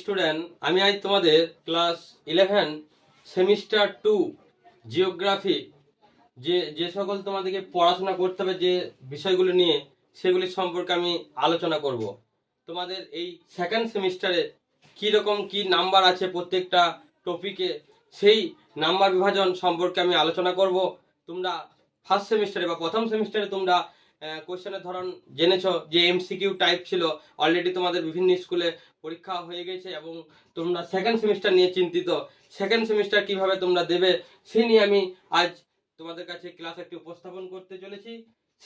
Student আমি আজ তোমাদের class eleven semester two geography যে যে সকল তোমাদেরকে পড়াশোনা করতে হবে, যে বিষয়গুলো নিয়ে সেগুলি সম্পর্কে আমি আলোচনা করব। তোমাদের এই সেকেন্ড সেমিস্টারে কী রকম কি নাম্বার আছে প্রত্যেকটা টপিকে সেই নাম্বার বিভাজন সম্পর্কে আমি আলোচনা করব। তোমরা ফার্স্ট সেমিস্টারে বা প্রথম সেমিস্টারে তোমরা কোশ্চেনের ধরন জেনেছো যে এমসিকিউ টাইপ ছিল। অলরেডি তোমাদের বিভিন্ন স্কুলে পরীক্ষা হয়ে গেছে এবং তোমরা সেকেন্ড সেমিস্টার নিয়ে চিন্তিত। সেকেন্ড সেমিস্টার কীভাবে তোমরা দেবে সেই নিয়ে আমি আজ তোমাদের কাছে ক্লাস একটি উপস্থাপন করতে চলেছি।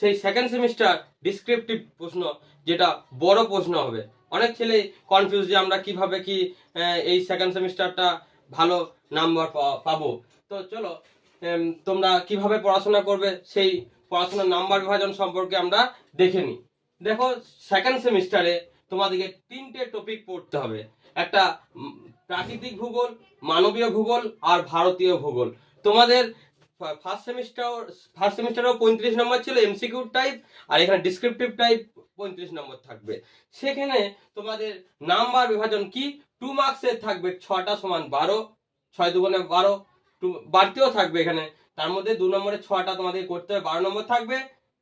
সেই সেকেন্ড সেমিস্টার ডিসক্রিপটিভ প্রশ্ন, যেটা বড় প্রশ্ন হবে। অনেক ছেলে কনফিউজ যে আমরা কীভাবে কি এই সেকেন্ড সেমিস্টারটা ভালো নাম্বার পাবো। তো চলো তোমরা কীভাবে পড়াশোনা করবে, সেই পড়াশোনার নাম্বার বিভাজন সম্পর্কে আমরা দেখে নিই। দেখো সেকেন্ড সেমিস্টারে তোমাদেরকে তিনটে টপিক পড়তে হবে। একটা প্রাকৃতিক ভূগোল, মানবীয় ভূগোল আর ভারতীয় ভূগোল। তোমাদের ফার্স্ট সেমিস্টার ফার্স্ট সেমিস্টারেও পঁয়ত্রিশ নম্বর ছিল এমসিকিউ টাইপ আর এখানে ডিসক্রিপটিভ টাইপ পঁয়ত্রিশ নম্বর থাকবে। সেখানে তোমাদের নাম্বার বিভাজন কি? টু মার্কসের থাকবে, ছটা সমান বারো, ছয় দুগুণে বারো টু বাড়তেও থাকবে এখানে। তার মধ্যে দু নম্বরে ছটা তোমাদের করতে হবে। বারো নম্বর থাকবে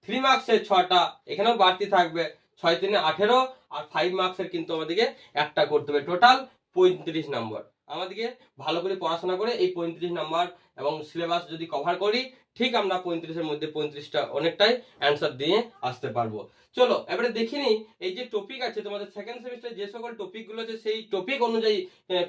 থ্রি মার্কসের ছটা, এখানেও বাড়তি থাকবে ছয়, তিনে আঠেরো, আর ফাইভ মার্কসের কিন্তু আমাদেরকে একটা করতে হবে। টোটাল পঁয়ত্রিশ নম্বর। আমাদেরকে ভালো করে পড়াশোনা করে এই পঁয়ত্রিশ নম্বর এবং সিলেবাস যদি কভার করি, ঠিক আমরা পঁয়ত্রিশের মধ্যে পঁয়ত্রিশটা অনেকটাই অ্যান্সার দিয়ে আসতে পারব। চলো, এবারে দেখি নি এই যে টপিক আছে, তোমাদের সেকেন্ড সেমিস্টার যে সকল টপিকগুলো আছে, সেই টপিক অনুযায়ী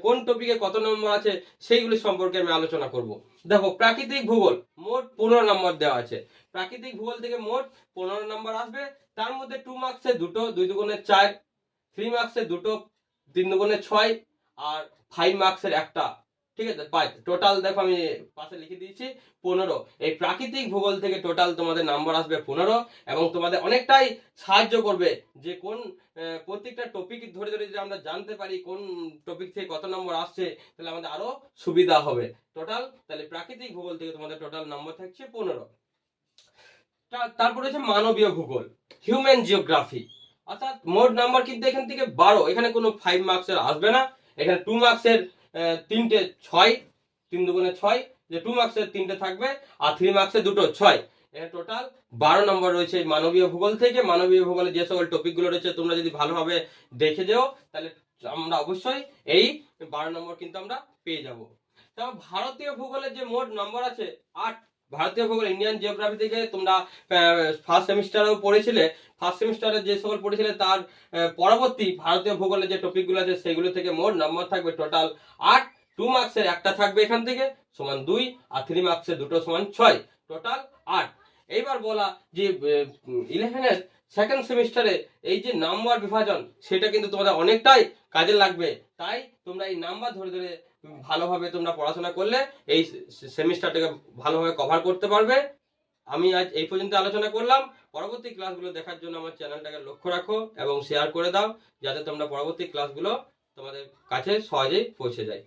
কোন টপিকে কত নম্বর আছে, সেইগুলি সম্পর্কে আমি আলোচনা করব। দেখো, প্রাকৃতিক ভূগোল, মোট পনেরো নম্বর দেওয়া আছে। প্রাকৃতিক ভূগোল থেকে মোট পনেরো নম্বর আসবে, তার মধ্যে টু মার্কসে দুটো, দুই দুগুণে চার থ্রি মার্কসে দুটো, তিন দুগুণে ছয় আর ফাইভ মার্কসের একটা, ঠিক আছে? টোটাল দেখো আমি পাশে লিখে দিয়েছি, পনেরো। এই প্রাকৃতিক ভূগোল থেকে টোটাল তোমাদের নাম্বার আসবে পনেরো এবং তোমাদের অনেকটাই সাহায্য করবে যে কোন প্রত্যেকটা টপিক ধরে ধরে যদি আমরা জানতে পারি কোন টপিক থেকে কত নম্বর আসছে, তাহলে আমাদের আরও সুবিধা হবে। টোটাল তাহলে প্রাকৃতিক ভূগোল থেকে তোমাদের টোটাল নম্বর থাকছে পনেরো। তারপরে হচ্ছে মানবীয় ভূগোল হিউম্যান জিওগ্রাফি অর্থাৎ মোট নাম্বার কিন্তু এখান থেকে বারো। এখানে কোনো ফাইভ মার্কসের আসবে না। এখানে টু মার্কসের তিনটে ছয়, তিন দুগুণে ছয়, যে টু মার্কসের তিনটে থাকবে, আর থ্রি মার্কসের দুটো ছয়। এখানে টোটাল বারো নম্বর রয়েছে মানবীয় ভূগোল থেকে। মানবীয় ভূগোলে যে সকল টপিকগুলো রয়েছে, তোমরা যদি ভালোভাবে দেখে যাও, তাহলে আমরা অবশ্যই এই বারো নম্বর কিন্তু আমরা পেয়ে যাব। ভারতীয় ভূগোলের যে মোট নম্বর আছে, আট। ভারতীয় ভূগোল ইন্ডিয়ান জিওগ্রাফি থেকে তোমরা ফার্স্ট সেমিস্টারেও পড়েছিলে। ফার্স্ট সেমিস্টারে যে সকল পড়েছিলে, তার পরবর্তী ভারতীয় ভূগোলের যে টপিকগুলো আছে, সেগুলো থেকে মোট নম্বর থাকবে টোটাল আট। টু মার্কসের একটা থাকবে এখান থেকে, সমান দুই, আর থ্রি মার্কসের দুটো সমান ছয়। টোটাল আট। এইবার বলা যে ইলেভেনের সেকেন্ড সেমিস্টারে এই যে নাম্বার বিভাজন, সেটা কিন্তু তোমাদের অনেকটাই কাজে লাগবে। তাই তোমরা এই নাম্বার ধরে ধরে ভালোভাবে তোমরা পড়াশোনা করলে এই সেমিস্টারটাকে ভালোভাবে কভার করতে পারবে। আমি আজ এই পর্যন্ত আলোচনা করলাম। পরবর্তী ক্লাসগুলো দেখার জন্য আমার চ্যানেলটাকে লক্ষ্য রাখো এবং শেয়ার করে দাও, যাতে তোমরা পরবর্তী ক্লাসগুলো তোমাদের কাছে সহজেই পৌঁছে যায়।